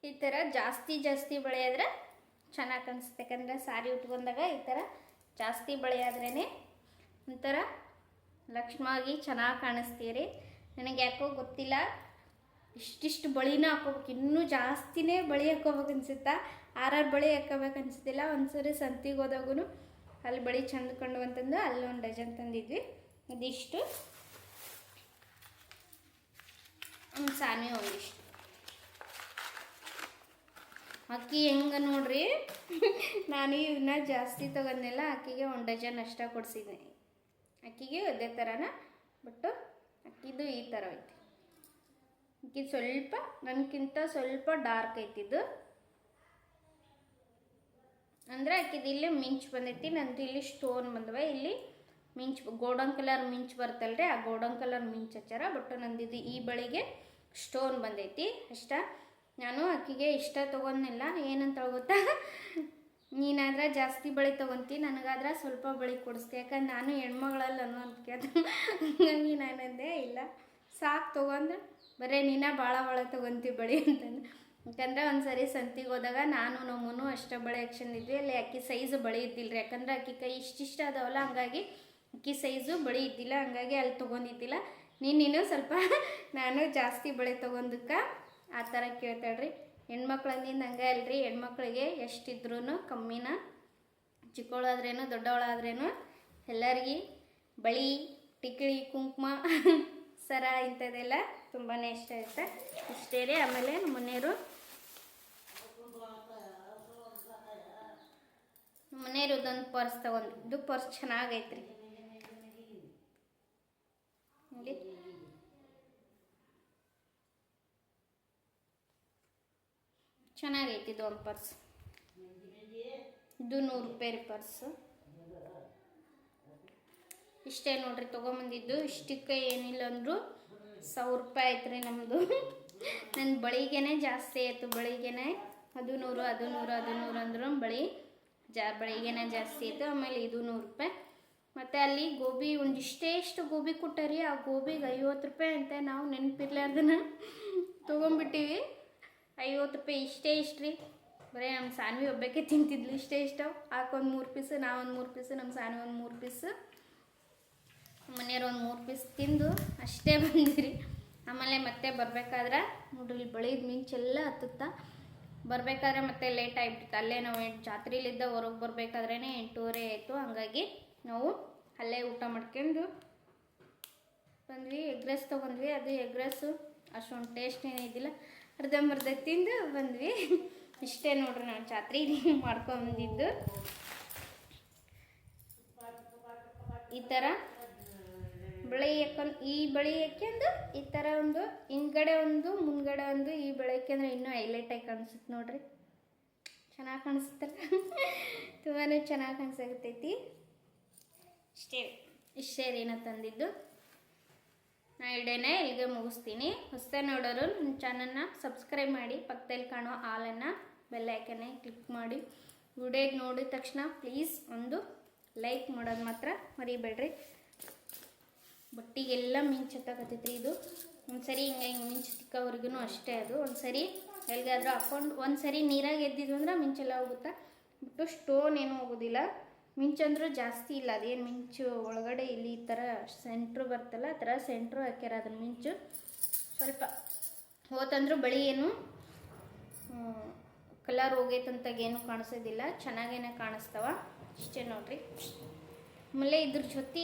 ಈ ಥರ ಜಾಸ್ತಿ ಜಾಸ್ತಿ ಬಳೆ ಆದ್ರೆ ಚೆನ್ನಾಗಿ ಕಾಣಿಸುತ್ತೆ. ಯಾಕಂದರೆ ಸಾರಿ ಉಟ್ಕೊಂಡಾಗ ಈ ಥರ ಜಾಸ್ತಿ ಬಳೆ ಆದ್ರೇ ಒಂಥರ ಲಕ್ಷ್ಮಾಗಿ ಚೆನ್ನಾಗಿ ಕಾಣಿಸ್ತೀರಿ. ನನಗೆ ಯಾಕೋ ಗೊತ್ತಿಲ್ಲ. ಇಷ್ಟಿಷ್ಟು ಬಳಿನ ಹಾಕೋಬೇಕು. ಇನ್ನೂ ಜಾಸ್ತಿನೇ ಬಳಿ ಹಾಕೋಬೇಕು ಅನ್ಸುತ್ತಾ? ಆರಾರು ಬಳಿ ಹಾಕೋಬೇಕು ಅನ್ಸುತ್ತಿಲ್ಲ. ಒಂದ್ಸರಿ ಸಂತಿಗೆ ಹೋದಾಗೂ ಅಲ್ಲಿ ಬಳಿ ಚಂದ ಕಂಡು ಅಂತಂದು ಅಲ್ಲಿ ಒಂದು ಡಜನ್ ತಂದಿದ್ವಿ. ಇದಿಷ್ಟು. ಒಂದು ಸಾನಿ ಒಂದಿಷ್ಟು. ಅಕ್ಕಿ ಹೆಂಗೆ ನೋಡ್ರಿ? ನಾನು ಇವನ್ನ ಜಾಸ್ತಿ ತಗೊಂಡಿಲ್ಲ. ಅಕ್ಕಿಗೆ ಒಂದು ಡಜನ್ ಅಷ್ಟ ಕೊಡಿಸಿದ್ನಿ. ಅಕ್ಕಿಗೆ ಅದೇ ಥರನ ಬಟ್ಟು ಅಕ್ಕಿದು ಈ ಥರ ಐತಿ. ಅಕ್ಕಿ ಸ್ವಲ್ಪ ನನಗಿಂತ ಸ್ವಲ್ಪ ಡಾರ್ಕ್ ಐತಿದು ಅಂದ್ರೆ ಆಕಿದು ಇಲ್ಲಿ ಮಿಂಚ್ ಬಂದೈತಿ, ನಂದು ಇಲ್ಲಿ ಸ್ಟೋನ್ ಬಂದವ. ಇಲ್ಲಿ ಮಿಂಚ್ ಗೋಲ್ಡನ್ ಕಲರ್ ಮಿಂಚ್ ಬರ್ತಲ್ರಿ, ಆ ಗೋಲ್ಡನ್ ಕಲರ್ ಮಿಂಚ್ ಹಚ್ಚಾರ. ಬಟ್ ನಂದಿದು ಈ ಬಳಿಗೆ ಸ್ಟೋನ್ ಬಂದೈತಿ, ಅಷ್ಟ. ನಾನು ಆಕಿಗೆ ಇಷ್ಟ ತೊಗೊಂಡಿಲ್ಲ. ಏನಂತ ಗೊತ್ತಾ? ನೀನಾದ್ರೆ ಜಾಸ್ತಿ ಬಳಿ ತೊಗೊಂತಿ, ನನಗಾದ್ರೆ ಸ್ವಲ್ಪ ಬಳಿ ಕೊಡಿಸ್ತಿ. ಯಾಕಂದ್ರೆ ನಾನು ಹೆಣ್ಮಗಳಲ್ಲ ಅನ್ನೋ ಅಂತ ಕೇಳ್ತೀನಿ ಹಂಗಾಗಿ ನಾನಂದೇ ಇಲ್ಲ. ಸಾಕು ತೊಗೊಂಡು ಬರೀ ನಿನ್ನ ಭಾಳ ಭಾಳ ತೊಗೊಂತೀವಿ ಬಳಿ ಅಂತಂದು. ಯಾಕಂದ್ರೆ ಒಂದು ಸರಿ ಸಂತಿಗೆ ಹೋದಾಗ ನಾನು ನಮ್ಮನು ಅಷ್ಟೇ ಬಳೆ ಹಾಕ್ಸಿದ್ವಿ ಅಲ್ಲಿ ಅಕ್ಕಿ ಸೈಜ್ ಬಳಿ ಇದ್ದಿಲ್ಲ ರೀ ಯಾಕಂದ್ರೆ ಅಕ್ಕಿ ಕೈ ಇಷ್ಟಿಷ್ಟ ಅದಾವಲ್ಲ, ಹಂಗಾಗಿ ಅಕ್ಕಿ ಸೈಜು ಬಳಿ ಇದ್ದಿಲ್ಲ. ಹಂಗಾಗಿ ಅಲ್ಲಿ ತೊಗೊಂಡಿದ್ದಿಲ್ಲ. ನೀನು ಸ್ವಲ್ಪ ನಾನು ಜಾಸ್ತಿ ಬಳೆ ತೊಗೊಂದಕ್ಕೆ ಆ ಥರ ಕೇಳ್ತಾಳ್ರಿ. ಹೆಣ್ಮಕ್ಳು ಅಂದಿಂದ ಹಂಗೆ ಅಲ್ರಿ. ಹೆಣ್ಮಕ್ಳಿಗೆ ಎಷ್ಟಿದ್ರೂ ಕಮ್ಮಿನ. ಚಿಕ್ಕವಳಾದ್ರೇನು ದೊಡ್ಡವಳಾದ್ರೇನು ಎಲ್ಲರಿಗೆ ಬಳಿ, ಟಿಕ್ಳಿ, ಕುಂಕುಮ, ಸರ ಇಂಥದ್ದೆಲ್ಲ ತುಂಬಾ ಇಷ್ಟ ಐತೆ ಇಷ್ಟೇ ರೀ ಆಮೇಲೆ ನಮ್ಮ ಮನೆಯವರು ಇದೊಂದು ಪರ್ಸ್ ಇದು ಪರ್ಸ್ ಚೆನ್ನಾಗೈತ್ರಿ. ನೋಡಿ. ಚೆನ್ನಾಗೈತಿ ಇದು ಒಂದು ಪರ್ಸ್. ಇದು ನೂರು ರೂಪಾಯಿ ಪರ್ಸು. ಇಷ್ಟೇ ನೋಡ್ರಿ, ತೊಗೊಂಬಂದಿದ್ದು. ಇಷ್ಟಕ್ಕೆ ಏನಿಲ್ಲ ಅಂದರೂ ಸಾವಿರ ರೂಪಾಯಿ ಆಯ್ತು ರೀ ನಮ್ಮದು ನನ್ನ ಬಳಿಗೆನೆ ಜಾಸ್ತಿ ಆಯಿತು, ಬಳಿಗೆನೆ ಅದು ನೂರು ಅದು ನೂರು ಅದು ನೂರು ಅಂದ್ರೂ ಬಳಿ ಜಾ, ಬಳಿಗೆನೆ ಜಾಸ್ತಿ ಆಯಿತು, ಆಮೇಲೆ ಇದು ನೂರು ರೂಪಾಯಿ. ಮತ್ತು ಅಲ್ಲಿ ಗೋಬಿ ಒಂದಿಷ್ಟೇ ಇಷ್ಟು ಗೋಬಿ ಕೊಟ್ಟರಿ, ಆ ಗೋಬಿಗೆ ಐವತ್ತು ರೂಪಾಯಿ ಅಂತ ನಾವು ನೆನಪಿರ್ಲಾರ್ದನ್ನ ತೊಗೊಂಬಿಟ್ಟಿವಿ ಐವತ್ತು ರೂಪಾಯಿ ಇಷ್ಟೇ ಇಷ್ಟು ರೀ ಬರೀ ನಮ್ಮ ಸಾನ್ವಿ ಒಬ್ಬಕ್ಕೆ ತಿಂತಿದ್ಲು, ಇಷ್ಟೇ ಇಷ್ಟ. ಹಾಕೊಂದು ಮೂರು ಪೀಸು, ನಾವೊಂದು ಮೂರು ಪೀಸು ನಮ್ಮ ಸಾನ್ವಿ ಒಂದು ಮೂರು ಪೀಸು. ಮನೆಯವ್ರು ಒಂದು ಮೂರು ಪೀಸ್ ತಿಂದು ಅಷ್ಟೇ ಬಂದಿರಿ. ಆಮೇಲೆ ಮತ್ತೆ ಬರಬೇಕಾದ್ರೆ ನೋಡ್ರಿ ಇಲ್ಲಿ ಬಳಿದ ಮಿಂಚೆಲ್ಲ ಹತ್ತುತ್ತ? ಬರಬೇಕಾದ್ರೆ ಮತ್ತೆ ಲೇಟ್ ಆಗಿಬಿಡ್ತು. ಅಲ್ಲೇ ನಾವು ಎಂಟು ಜಾತ್ರೆಲಿದ್ದ ಹೊರಗೆ ಬರಬೇಕಾದ್ರೇ ಎಂಟೂವರೆ ಆಯಿತು. ಹಂಗಾಗಿ ನಾವು ಅಲ್ಲೇ ಊಟ ಮಾಡ್ಕೊಂಡು ಬಂದ್ವಿ. ಎಗ್ ರೈಸ್ ತೊಗೊಂಡ್ವಿ. ಅದು ಎಗ್ ರೈಸು ಅಷ್ಟೊಂದು ಟೇಸ್ಟ್ ಏನಿದ್ದಿಲ್ಲ ಅರ್ಧಂಬರ್ಧ ತಿಂದು ಬಂದ್ವಿ. ಇಷ್ಟೇ ನೋಡ್ರಿ ನಾವು ಜಾತ್ರೆ ಮಾಡ್ಕೊಂಬಂದಿದ್ದು ಈ ಥರ ಬಳೆ ಹಾಕೊಂಡು ಈ ಬಳೆ ಹಾಕ್ಯಂದು ಈ ಥರ ಒಂದು ಹಿಂದ್ಗಡೆ ಒಂದು ಮುಂದ್ಗಡೆ ಒಂದು ಈ ಬಳೆ ಹಾಕ್ಯಂದ್ರೆ ಇನ್ನೂ ಹೈಲೈಟಾಗಿ ಕಾಣಿಸುತ್ತೆ ನೋಡ್ರಿ. ಚೆನ್ನಾಗಿ ಕಾಣಿಸುತ್ತಲ್ಲ ತುಂಬಾ ಚೆನ್ನಾಗಿ ಕಾಣಿಸಾಗತ್ತೈತಿ ಇಷ್ಟೇ. ಇಷ್ಟೇ ರೀ ನಾ ತಂದಿದ್ದು. ನಾ ಇಡೇನೆ ಇಲ್ಲಿಗೆ ಮುಗಿಸ್ತೀನಿ. ಹೊಸ ನೋಡೋರು ನನ್ನ ಚಾನಲ್ನ ಸಬ್ಸ್ಕ್ರೈಬ್ ಮಾಡಿ ಪಕ್ಕದಲ್ಲಿ ಕಾಣೋ ಆಲನ್ನು ಬೆಲ್ಲೈಕನ್ನೇ ಕ್ಲಿಕ್ ಮಾಡಿ. ವಿಡಿಯೋ ನೋಡಿದ ತಕ್ಷಣ ಪ್ಲೀಸ್ ಒಂದು ಲೈಕ್ ಮಾಡೋದು ಮಾತ್ರ ಮರಿಬೇಡ್ರಿ. ಬಟ್ಟಿಗೆಲ್ಲ ಮಿಂಚು ಹತ್ತಕತ್ತೈತ್ರಿ ಇದು. ಒಂದ್ಸರಿ ಹಿಂಗೆ ಹಿಂಗೆ ಮಿಂಚು ತಿಕ್ಕವ್ರಿಗೂ ಅಷ್ಟೇ ಅದು. ಒಂದ್ಸರಿ ಎಲ್ಲಿಗಾದ್ರೂ ಹಾಕೊಂಡು, ಒಂದ್ಸರಿ ನೀರಾಗ ಎದ್ದಿದ್ವು ಅಂದ್ರೆ ಮಿಂಚೆಲ್ಲ ಹೋಗುತ್ತಾ? ಬಿಟ್ಟು ಸ್ಟೋನ್ ಏನೂ ಹೋಗೋದಿಲ್ಲ. ಮಿಂಚಂದ್ರೂ ಜಾಸ್ತಿ ಇಲ್ಲ. ಅದೇನು ಮಿಂಚು ಒಳಗಡೆ ಇಲ್ಲಿ ಈ ಥರ ಸೆಂಟ್ರು ಬರ್ತಲ್ಲ, ಆ ಥರ ಸೆಂಟ್ರು ಹಾಕ್ಯಾರ ಅದನ್ನ ಮಿಂಚು. ಸ್ವಲ್ಪ ಹೋತಂದ್ರೂ ಬಳಿ ಏನು ಕಲರ್ ಹೋಗೈತಂತಾಗೇನು ಕಾಣಿಸೋದಿಲ್ಲ. ಚೆನ್ನಾಗೇನೆ ಕಾಣಿಸ್ತಾವ. ಇಷ್ಟೇ ನೋಡ್ರಿ. ಆಮೇಲೆ ಇದ್ರ ಜೊತೆ